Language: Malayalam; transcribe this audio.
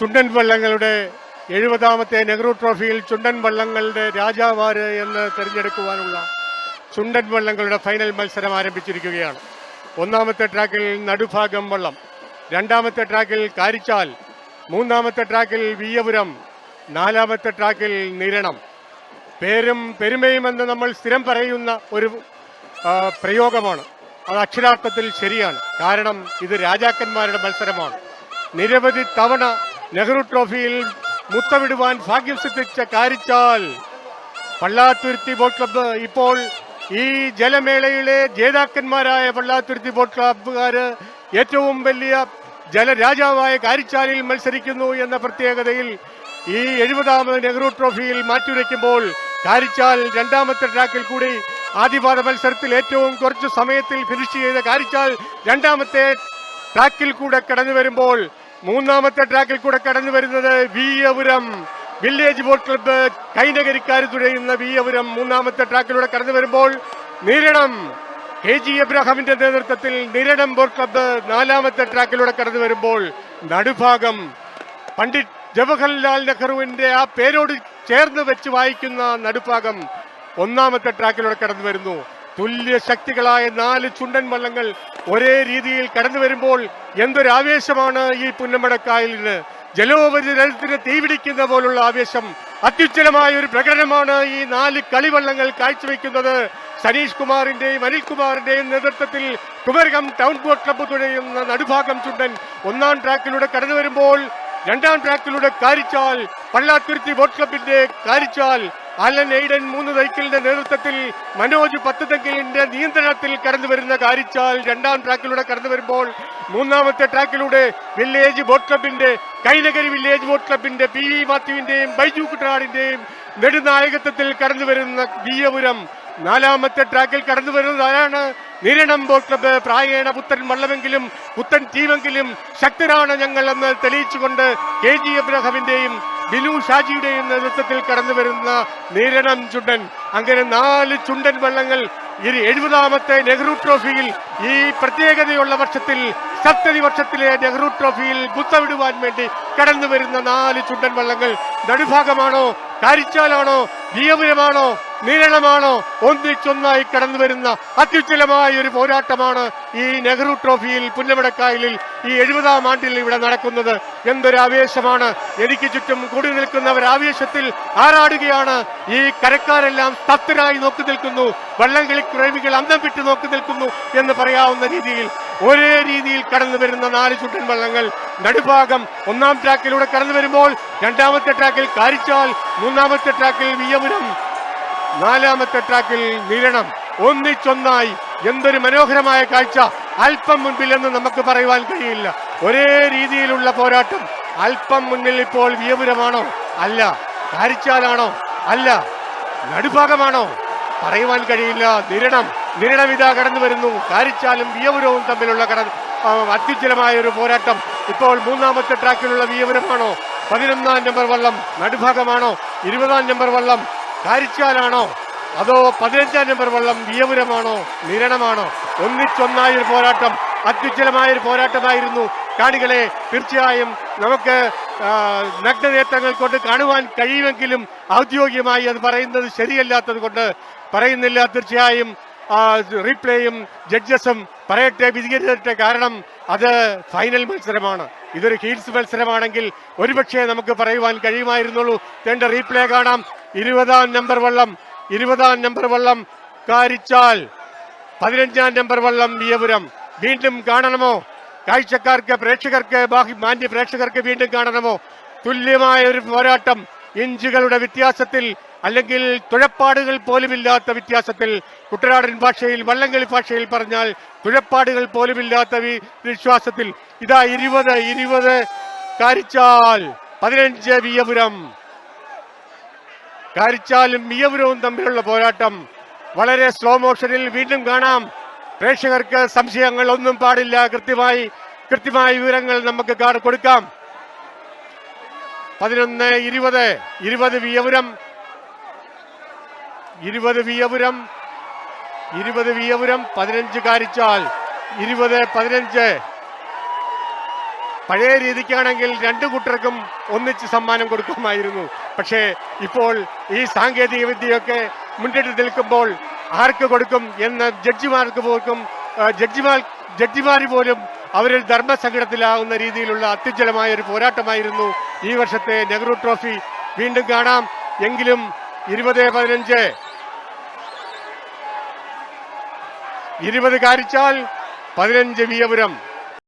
ചുണ്ടൻ വള്ളങ്ങളുടെ എഴുപതാമത്തെ നെഹ്റു ട്രോഫിയിൽ ചുണ്ടൻ വള്ളങ്ങളുടെ രാജാവാര് എന്ന് തിരഞ്ഞെടുക്കുവാനുള്ള ചുണ്ടൻ വള്ളങ്ങളുടെ ഫൈനൽ മത്സരം ആരംഭിച്ചിരിക്കുകയാണ്. ഒന്നാമത്തെ ട്രാക്കിൽ നടുഭാഗം വള്ളം രണ്ടാമത്തെ ട്രാക്കിൽ കാരിച്ചാൽ മൂന്നാമത്തെ ട്രാക്കിൽ വീയപുരം നാലാമത്തെ ട്രാക്കിൽ നിരണം. പേരും പെരുമയും എന്ന് നമ്മൾ സ്ഥിരം പറയുന്ന ഒരു പ്രയോഗമാണ്. അത് അക്ഷരാർത്ഥത്തിൽ ശരിയാണ്. കാരണം ഇത് രാജാക്കന്മാരുടെ മത്സരമാണ്. നിരവധി തവണ നെഹ്റു ട്രോഫിയിൽ മുത്തമിടുവാൻ ഭാഗ്യം സിദ്ധിച്ച കാരിച്ചാൽ. പള്ളാത്തുരുത്തി ബോട്ട് ക്ലബ്ബ് ഇപ്പോൾ ഈ ജലമേളയിലെ ജേതാക്കന്മാരായ പള്ളാത്തുരുത്തി ബോട്ട് ക്ലബ്ബുകാർ ഏറ്റവും വലിയ ജലരാജാവായ കാരിച്ചാലിൽ മത്സരിക്കുന്നു എന്ന പ്രത്യേകതയിൽ ഈ എഴുപതാമത് നെഹ്റു ട്രോഫിയിൽ മാറ്റിവെക്കുമ്പോൾ കാരിച്ചാൽ രണ്ടാമത്തെ ട്രാക്കിൽ കൂടി ആദ്യപാദ മത്സരത്തിൽ ഏറ്റവും കുറച്ച് സമയത്തിൽ ഫിനിഷ് ചെയ്ത കാരിച്ചാൽ രണ്ടാമത്തെ ട്രാക്കിൽ കൂടെ കടന്നു വരുമ്പോൾ മൂന്നാമത്തെ ട്രാക്കിൽ കൂടെ കടന്നു വരുന്നത് വീയപുരം. വില്ലേജ് ബോട്ട് ക്ലബ്ബ് കൈനകരിക്കാർ തുഴയുന്ന വീയപുരം. മൂന്നാമത്തെ ട്രാക്കിലൂടെ കടന്നു വരുമ്പോൾ നിരണം. കെ ജി എബ്രഹാമിന്റെ നേതൃത്വത്തിൽ നിരണം ബോട്ട് ക്ലബ്ബ് നാലാമത്തെ ട്രാക്കിലൂടെ കടന്നു വരുമ്പോൾ നടുഭാഗം. പണ്ഡിറ്റ് ജവഹർലാൽ നെഹ്റുവിന്റെ ആ പേരോട് ചേർന്ന് വെച്ച് വായിക്കുന്ന നടുഭാഗം ഒന്നാമത്തെ ട്രാക്കിലൂടെ കടന്നു വരുന്നു. തുല്യ ശക്തികളായ നാല് ചുണ്ടൻ വള്ളങ്ങൾ ഒരേ രീതിയിൽ കടന്നു വരുമ്പോൾ എന്തൊരു ആവേശമാണ് ഈ പുന്നമടക്കായലിന് ജലോപരിതലത്തിന് തീപിടിക്കുന്ന പോലുള്ള ആവേശം അത്യുജ്ജലമായ ഒരു പ്രകടനമാണ് ഈ നാല് കളിവള്ളങ്ങൾ കാഴ്ചവെക്കുന്നത്. സനീഷ് കുമാറിന്റെയും അനിൽകുമാറിന്റെയും നേതൃത്വത്തിൽ കുമരകം ടൗൺ ബോട്ട് ക്ലബ്ബ് തുഴയുന്ന നടുഭാഗം ചുണ്ടൻ ഒന്നാം ട്രാക്കിലൂടെ കടന്നു വരുമ്പോൾ രണ്ടാം ട്രാക്കിലൂടെ കാരിച്ചാൽ പള്ളാത്തുരുത്തി ബോട്ട് ക്ലബിന്റെ കാരിച്ചാൽ അലൻ എയ്ഡൻ മൂന്ന് സൈക്കിളിന്റെ നേതൃത്വത്തിൽ മനോജ് പത്ത് തെങ്കിലിന്റെ നിയന്ത്രണത്തിൽ കടന്നു വരുന്ന കാരിച്ചാൽ രണ്ടാം ട്രാക്കിലൂടെ കടന്നു വരുമ്പോൾ മൂന്നാമത്തെ ട്രാക്കിലൂടെ വില്ലേജ് ബോട്ട് ക്ലബിന്റെ കൈനഗരി വില്ലേജ് ബോട്ട് ക്ലബിന്റെ പി വി മാത്യുവിന്റെയും ബൈജു കുട്ടനാടിന്റെയും നെടുനായകത്വത്തിൽ കടന്നു വരുന്ന ബിയപുരം. നാലാമത്തെ ട്രാക്കിൽ കടന്നു വരുന്നത് ആരാണ് നിരണം ബോട്ട് ക്ലബ്ബ് പ്രായേണ പുത്തൻ വള്ളമെങ്കിലും പുത്തൻ ടീമെങ്കിലും ശക്തരാണ് ഞങ്ങൾ എന്ന് തെളിയിച്ചുകൊണ്ട് കെ ജി എബ്രഹാമിന്റെയും ബിനു ഷാജിയുടെയും നേതൃത്വത്തിൽ കടന്നു വരുന്ന നിരണം ചുണ്ടൻ. അങ്ങനെ നാല് ചുണ്ടൻ വള്ളങ്ങൾ ഇനി എഴുപതാമത്തെ നെഹ്റു ട്രോഫിയിൽ ഈ പ്രത്യേകതയുള്ള വർഷത്തിൽ സപ്തതി വർഷത്തിലെ നെഹ്റു ട്രോഫിയിൽ കുത്തവിടുവാൻ വേണ്ടി കടന്നു വരുന്ന നാല് ചുണ്ടൻ വള്ളങ്ങൾ. നടുഭാഗമാണോ കാരിച്ചാലാണോ ജീവപുരമാണോ നീരണമാണോ ഒന്നിച്ചൊന്നായി കടന്നു വരുന്ന അത്യുജ്വലമായ ഒരു പോരാട്ടമാണ് ഈ നെഹ്റു ട്രോഫിയിൽ പുന്നമടക്കായലിൽ ഈ എഴുപതാം ആണ്ടിൽ ഇവിടെ നടക്കുന്നത്. എന്തൊരു ആവേശമാണ്. എനിക്ക് ചുറ്റും കൂടി നിൽക്കുന്നവർ ആവേശത്തിൽ ആറാടുകയാണ് ഈ കരക്കാരെല്ലാം സ്തബ്ധരായി നോക്കി നിൽക്കുന്നു. വള്ളംകളി പ്രേമികൾ അന്തം വിട്ട് നോക്കി നിൽക്കുന്നു എന്ന് പറയാവുന്ന രീതിയിൽ ഒരേ രീതിയിൽ കടന്നു വരുന്ന നാല് ചുട്ടൻ വള്ളങ്ങൾ നടുഭാഗം ഒന്നാം ട്രാക്കിലൂടെ കടന്നു വരുമ്പോൾ രണ്ടാമത്തെ ട്രാക്കിൽ കാരിച്ചാൽ മൂന്നാമത്തെ ട്രാക്കിൽ വിയപുരം നാലാമത്തെ ട്രാക്കിൽ നിരണം ഒന്നിച്ചൊന്നായി. എന്തൊരു മനോഹരമായ കാഴ്ച. അല്പം മുൻപിൽ എന്ന് നമുക്ക് പറയുവാൻ കഴിയില്ല. ഒരേ രീതിയിലുള്ള പോരാട്ടം. അല്പം മുന്നിൽ ഇപ്പോൾ വിയപുരമാണോ? അല്ല. കാരിച്ചാലാണോ? അല്ല. നടുഭാഗമാണോ? പറയുവാൻ കഴിയില്ല. നിരണം. നിരണം ഇതാ കടന്നു വരുന്നു. കാരിച്ചാലും വിയപുരവും തമ്മിലുള്ള കട അത്യുജ്ജലമായ ഒരു പോരാട്ടം. ഇപ്പോൾ മൂന്നാമത്തെ ട്രാക്കിലുള്ള വിയപുരമാണോ? പതിനൊന്നാം നമ്പർ വള്ളം. നടുഭാഗമാണോ? ഇരുപതാം നമ്പർ വള്ളം. കാരിച്ചാലാണോ അതോ പതിനഞ്ചാം നമ്പർ വള്ളം വിയപുരമാണോ നിരണമാണോ? ഒന്നിച്ചൊന്നായ ഒരു പോരാട്ടം അത്യുജ്വലമായ ഒരു പോരാട്ടമായിരുന്നു. കാണികളെ തീർച്ചയായും നമുക്ക് നഗ്നനേത്രങ്ങൾ കൊണ്ട് കാണുവാൻ കഴിയുമെങ്കിലും ഔദ്യോഗികമായി അത് പറയുന്നത് ശരിയല്ലാത്തത് കൊണ്ട് പറയുന്നില്ല. തീർച്ചയായും റീപ്ലേയും ജഡ്ജസും പറയട്ടെ വിധിക്കട്ടെ കാരണം അത് ഫൈനൽ മത്സരമാണ്. ഇതൊരു ഹീൽസ് മത്സരമാണെങ്കിൽ ഒരുപക്ഷെ നമുക്ക് പറയുവാൻ കഴിയുമായിരുന്നുള്ളൂ. തേണ്ട റീപ്ലേ കാണാം. ഇരുപതാം നമ്പർ വള്ളം ഇരുപതാം നമ്പർ വള്ളം കാരിച്ചാൽ പതിനഞ്ചാം നമ്പർ വള്ളം വിയപുരം. വീണ്ടും കാണണമോ? കാഴ്ചക്കാർക്ക് പ്രേക്ഷകർക്ക് ബാഹി മാന്യ പ്രേക്ഷകർക്ക് വീണ്ടും കാണണമോ? തുല്യമായ ഒരു പോരാട്ടം. ഇഞ്ചുകളുടെ വ്യത്യാസത്തിൽ അല്ലെങ്കിൽ തുഴപ്പാടുകൾ പോലുമില്ലാത്ത വ്യത്യാസത്തിൽ കുട്ടനാടൻ ഭാഷയിൽ വള്ളംകളി ഭാഷയിൽ പറഞ്ഞാൽ തുഴപ്പാടുകൾ പോലുമില്ലാത്ത വിശ്വാസത്തിൽ. ഇതാ ഇരുപത് ഇരുപത് കാരിച്ചാൽ പതിനഞ്ച് വിയപുരം. കാരിച്ചാലും വിയപുരവും തമ്മിലുള്ള പോരാട്ടം വളരെ സ്ലോ മോഷനിൽ വീണ്ടും കാണാം. പ്രേക്ഷകർക്ക് സംശയങ്ങൾ ഒന്നും പാടില്ല. കൃത്യമായി കൃത്യമായ വിവരങ്ങൾ നമുക്ക് കൊടുക്കാം. പതിനൊന്ന് ഇരുപത് ഇരുപത് വിയപുരം. ഇരുപത് വിയപുരം ഇരുപത് വിയപുരം പതിനഞ്ച് കാരിച്ചാൽ ഇരുപത് പതിനഞ്ച്. പഴയ രീതിക്കാണെങ്കിൽ രണ്ട് കൂട്ടർക്കും ഒന്നിച്ച് സമ്മാനം കൊടുക്കുമായിരുന്നു. പക്ഷേ ഇപ്പോൾ ഈ സാങ്കേതിക വിദ്യയൊക്കെ മുന്നിട്ട് നിൽക്കുമ്പോൾ ആർക്ക് കൊടുക്കും എന്ന് ജഡ്ജിമാർക്ക് പോലും ജഡ്ജിമാർ ജഡ്ജിമാർ പോലും അവരിൽ ധർമ്മസങ്കടത്തിലാവുന്ന രീതിയിലുള്ള അത്യുജ്വലമായ ഒരു പോരാട്ടമായിരുന്നു ഈ വർഷത്തെ നെഹ്റു ട്രോഫി. വീണ്ടും കാണാം. എങ്കിലും ഇരുപത് പതിനഞ്ച് ഇരുപത് കാരിച്ചാൽ പതിനഞ്ച് വിയപുരം